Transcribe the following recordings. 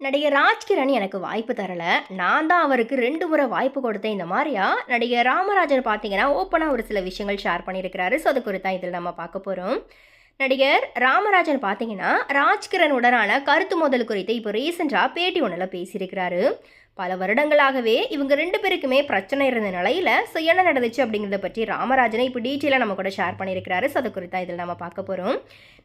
நடிகர் ராஜ்கிரண் எனக்கு வாய்ப்பு தரல. நான் தான் அவருக்கு ரெண்டு முறை வாய்ப்பு கொடுத்தேன். இந்த மாதிரியா? நடிகர் ராமராஜன் பார்த்தீங்கன்னா ஓப்பனாக ஒரு சில விஷயங்கள் ஷேர் பண்ணியிருக்கிறாரு. ஸோ அது குறித்தான் இதில் நம்ம பார்க்க போகிறோம் நடிகர் ராமராஜன் பார்த்தீங்கன்னா ராஜ்கிரனுடனான கருத்து மோதல் குறித்து இப்போ ரீசெண்டாக பேட்டி ஒன்றில் பேசியிருக்கிறாரு. பல வருடங்களாகவே இவங்க ரெண்டு பேருக்குமே பிரச்சனை இருந்த நிலையில் ஸோ என்ன நடந்துச்சு அப்படிங்கிறத பற்றி ராமராஜனை இப்போ டீட்டெயிலாக நம்ம கூட ஷேர் பண்ணியிருக்கிறாரு. ஸோ அது குறித்தான் இதில் நம்ம பார்க்க போகிறோம்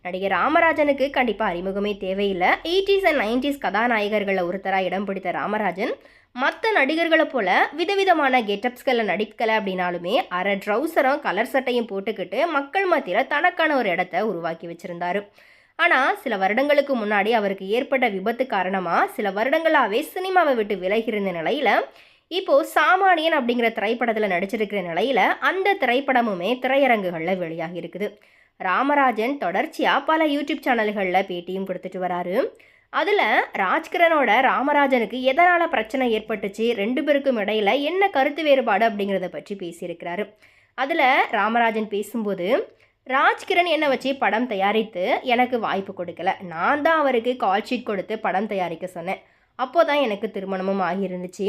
நடிகர் ராமராஜனுக்கு கண்டிப்பாக அறிமுகமே தேவையில்லை. எயிட்டிஸ் அண்ட் நைன்டிஸ் கதாநாயகர்களில் ஒருத்தராக இடம் பிடித்த ராமராஜன் மற்ற நடிகர்களை போல விதவிதமான கெட்டப்ஸ்களை நடிக்கலை அப்படின்னாலுமே அரை ட்ரௌசரும் கலர் சட்டையும் போட்டுக்கிட்டு மக்கள் மத்தியில் தனக்கான ஒரு இடத்த உருவாக்கி வச்சுருந்தாரு. ஆனால் சில வருடங்களுக்கு முன்னாடி அவருக்கு ஏற்பட்ட விபத்து காரணமாக சில வருடங்களாகவே சினிமாவை விட்டு விலகி இருந்த நிலையில் இப்போது சாமானியன் அப்படிங்கிற திரைப்படத்தில் நடிச்சிருக்கிற நிலையில் அந்த திரைப்படமுமே திரையரங்குகளில் வெளியாகி இருக்குது. ராமராஜன் தொடர்ச்சியாக பல யூடியூப் சேனல்களில் பேட்டியும் கொடுத்துட்டு வராரு. அதில் ராஜ்கிரனோட ராமராஜனுக்கு எதனால் பிரச்சனை ஏற்பட்டுச்சு ரெண்டு பேருக்கும் இடையில என்ன கருத்து வேறுபாடு அப்படிங்கிறத பற்றி பேசியிருக்கிறாரு. அதில் ராமராஜன் பேசும்போது ராஜ்கிரண் என்னை வச்சு படம் தயாரித்து எனக்கு வாய்ப்பு கொடுக்கல. நான் தான் அவருக்கு கால் ஷீட் கொடுத்து படம் தயாரிக்க சொன்னேன். அப்போ தான் எனக்கு திருமணமும் ஆகியிருந்துச்சு.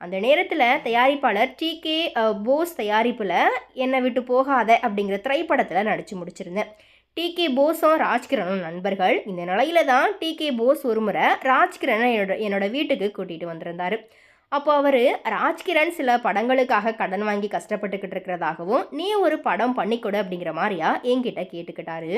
அந்த நேரத்தில் தயாரிப்பாளர் டி. கே. போஸ் தயாரிப்பில் என்னை விட்டு போகாத அப்படிங்கிற திரைப்படத்தில் நடித்து முடிச்சிருந்தேன். டி. கே. போஸும் ராஜ்கிரனும் நண்பர்கள். இந்த நிலையில தான் டி. கே. போஸ் ஒரு முறை ராஜ்கிரனை என்னோட என்னோட வீட்டுக்கு கூட்டிகிட்டு வந்திருந்தார். அப்போ அவர் ராஜ்கிரண் சில படங்களுக்காக கடன் வாங்கி கஷ்டப்பட்டுக்கிட்டு இருக்கிறதாகவும் நீ ஒரு படம் பண்ணிக்கொடு அப்படிங்கிற மாதிரியா என்கிட்ட கேட்டுக்கிட்டாரு.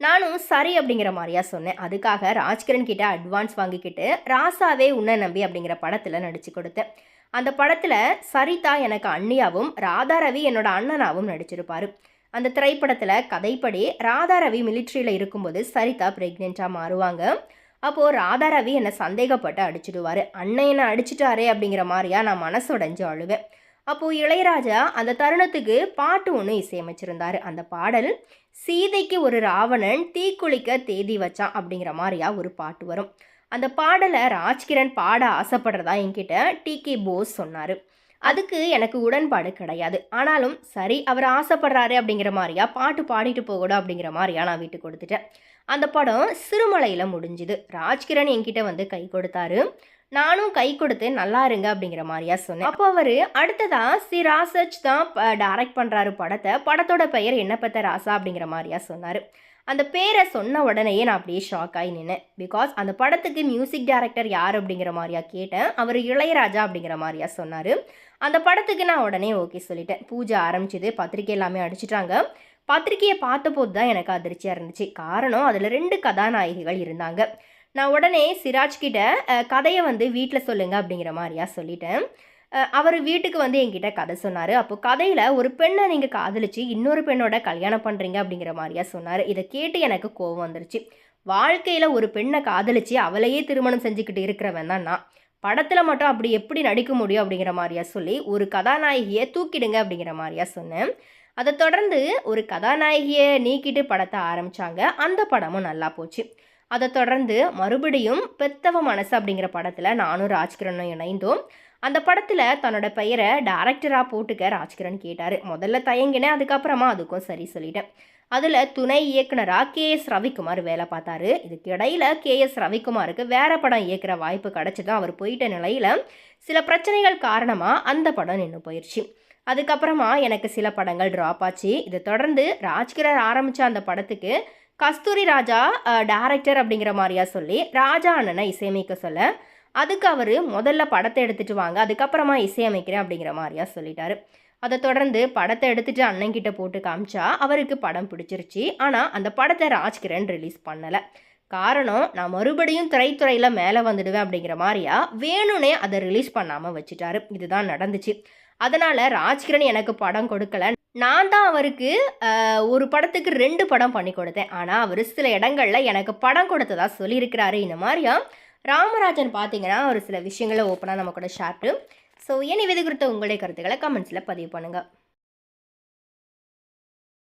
நானும் சரி அப்படிங்கிற மாதிரியா சொன்னேன். அதுக்காக ராஜ்கிரண் கிட்ட அட்வான்ஸ் வாங்கிக்கிட்டு ராசாவே உன்னை நம்பி அப்படிங்கிற படத்தில் நடித்து கொடுத்தேன். அந்த படத்தில் சரிதா எனக்கு அண்ணியாவும் ராதாரவி என்னோட அண்ணனாவும் நடிச்சிருப்பாரு. அந்த திரைப்படத்தில் கதைப்படி ராதாரவி மிலிட்ரியில் இருக்கும்போது சரிதா ப்ரெக்னெண்ட்டாக மாறுவாங்க. அப்போது ராதாரவி என்னை சந்தேகப்பட்டு அடிச்சிடுவார். அண்ணன் என்னை அடிச்சிட்டாரே அப்படிங்கிற மாதிரியா நான் மனசுடைஞ்சு அழுவேன். அப்போது இளையராஜா அந்த தருணத்துக்கு பாட்டு ஒன்று இசையமைச்சிருந்தார். அந்த பாடல் சீதைக்கு ஒரு ராவணன் தீக்குளிக்க தேதி வச்சான் அப்படிங்கிற மாதிரியா ஒரு பாட்டு வரும். அந்த பாடலை ராஜ்கிரண் பாட ஆசைப்படுறதா என்கிட்ட டி கே போஸ் சொன்னார். அதுக்கு எனக்கு உடன்பாடு கிடையாது. ஆனாலும் சரி அவர் ஆசைப்படுறாரு அப்படிங்கிற மாதிரியா? பாட்டு பாடிட்டு போகணும் அப்படிங்கிற மாதிரியா நான் வீட்டுக்கு கொடுத்துட்டேன். அந்த படம் சிறுமலையில் முடிஞ்சுது. ராஜ்கிரண் என்கிட்ட வந்து கை கொடுத்தாரு. நானும் கை கொடுத்து நல்லா இருங்க அப்படிங்கிற மாதிரியா சொன்னேன். அப்போ அவர் அடுத்ததா சி. ராசச் தான் டைரக்ட் பண்ணுறாரு படத்தை. படத்தோட பெயர் என்ன பத்த ராசா அப்படிங்கிற மாதிரியா சொன்னார். அந்த பேரை சொன்ன உடனேயே நான் அப்படியே ஷாக் ஆகி நின்னேன். பிகாஸ் அந்த படத்துக்கு மியூசிக் டைரக்டர் யார் அப்படிங்கிற மாதிரியா கேட்டேன். அவர் இளையராஜா அப்படிங்கிற மாதிரியா சொன்னார். அந்த படத்துக்கு நான் உடனே ஓகே சொல்லிட்டேன். பூஜை ஆரம்பிச்சது. பத்திரிக்கை எல்லாமே அடிச்சிட்டாங்க. பத்திரிக்கையை பார்த்தபோது தான் எனக்கு அதிர்ச்சியாக இருந்துச்சு. காரணம் அதில் ரெண்டு கதாநாயகிகள் இருந்தாங்க. நான் உடனே சிராஜ் கிட்ட கதையை வந்து வீட்டில் சொல்லுங்க அப்படிங்கிற மாதிரியா சொல்லிட்டேன். அவர் வீட்டுக்கு வந்து என்கிட்ட கதை சொன்னார். அப்போ கதையில் ஒரு பெண்ணை நீங்கள் காதலிச்சு இன்னொரு பெண்ணோட கல்யாணம் பண்ணுறீங்க அப்படிங்கிற மாதிரியா சொன்னார். இதை கேட்டு எனக்கு கோவம் வந்துருச்சு. வாழ்க்கையில் ஒரு பெண்ணை காதலிச்சு அவளையே திருமணம் செஞ்சுக்கிட்டு இருக்கிறவன் தான் நான். படத்தில் மட்டும் அப்படி எப்படி நடிக்க முடியும் அப்படிங்கிற மாதிரியா சொல்லி ஒரு கதாநாயகியை தூக்கிடுங்க அப்படிங்கிற மாதிரியா சொன்னேன். அதை தொடர்ந்து ஒரு கதாநாயகியை நீக்கிட்டு படத்தை ஆரம்பித்தாங்க அந்த படமும் நல்லா போச்சு. அதை தொடர்ந்து மறுபடியும் பெத்தவ மனசு அப்படிங்கிற படத்தில் நானும் ராஜ்கிரனும் இணைந்தோம். அந்த படத்தில் தன்னோட பெயரை டேரக்டராக போட்டுக்க ராஜ்கிரண் கேட்டார். முதல்ல தயங்கினேன் அதுக்கப்புறமா அதுக்கும் சரி சொல்லிட்டேன். அதில் துணை இயக்குனராக கே எஸ் ரவிக்குமார் வேலை பார்த்தாரு. இதுக்கு இடையில கே எஸ் ரவிக்குமாருக்கு வேற படம் இயக்குற வாய்ப்பு கிடச்சிதான் அவர் போயிட்ட நிலையில் சில பிரச்சனைகள் காரணமாக அந்த படம் நின்று போயிடுச்சு அதுக்கப்புறமா எனக்கு சில படங்கள் ட்ராப் ஆச்சு. இதை தொடர்ந்து ராஜ்கிரர் ஆரம்பித்த அந்த படத்துக்கு கஸ்தூரி ராஜா டேரக்டர் அப்படிங்கிற மாதிரியா சொல்லி ராஜா அண்ணனை இசையமைக்க சொல்ல அதுக்கு அவர் முதல்ல படத்தை எடுத்துகிட்டு வாங்க அதுக்கப்புறமா இசையமைக்கிறேன் அப்படிங்கிற மாதிரியா சொல்லிட்டாரு. அதை தொடர்ந்து படத்தை எடுத்துகிட்டு அண்ணன்கிட்ட போட்டு காமிச்சா அவருக்கு படம் பிடிச்சிருச்சு. ஆனால் அந்த படத்தை ராஜ்கிரண் ரிலீஸ் பண்ணலை. காரணம் நான் மறுபடியும் திரைத்துறையில் மேலே வந்துடுவேன் அப்படிங்கிற மாதிரியா வேணும்னே அதை ரிலீஸ் பண்ணாமல் வச்சுட்டாரு. இதுதான் நடந்துச்சு. அதனால் ராஜ்கிரண் எனக்கு படம் கொடுக்கல. நான் தான் அவருக்கு ஒரு படத்துக்கு ரெண்டு படம் பண்ணி கொடுத்தேன். ஆனால் அவர் சில இடங்களில் எனக்கு படம் கொடுத்ததா சொல்லியிருக்கிறாரு. இந்த மாதிரியா ராமராஜன் பார்த்தீங்கன்னா ஒரு சில விஷயங்களை ஓப்பனாக நம்ம கூட ஷேர் ஸோ இனி விதை குறித்த உங்களுடைய கருத்துக்களை கமெண்ட்ஸில் பதிவு பண்ணுங்கள்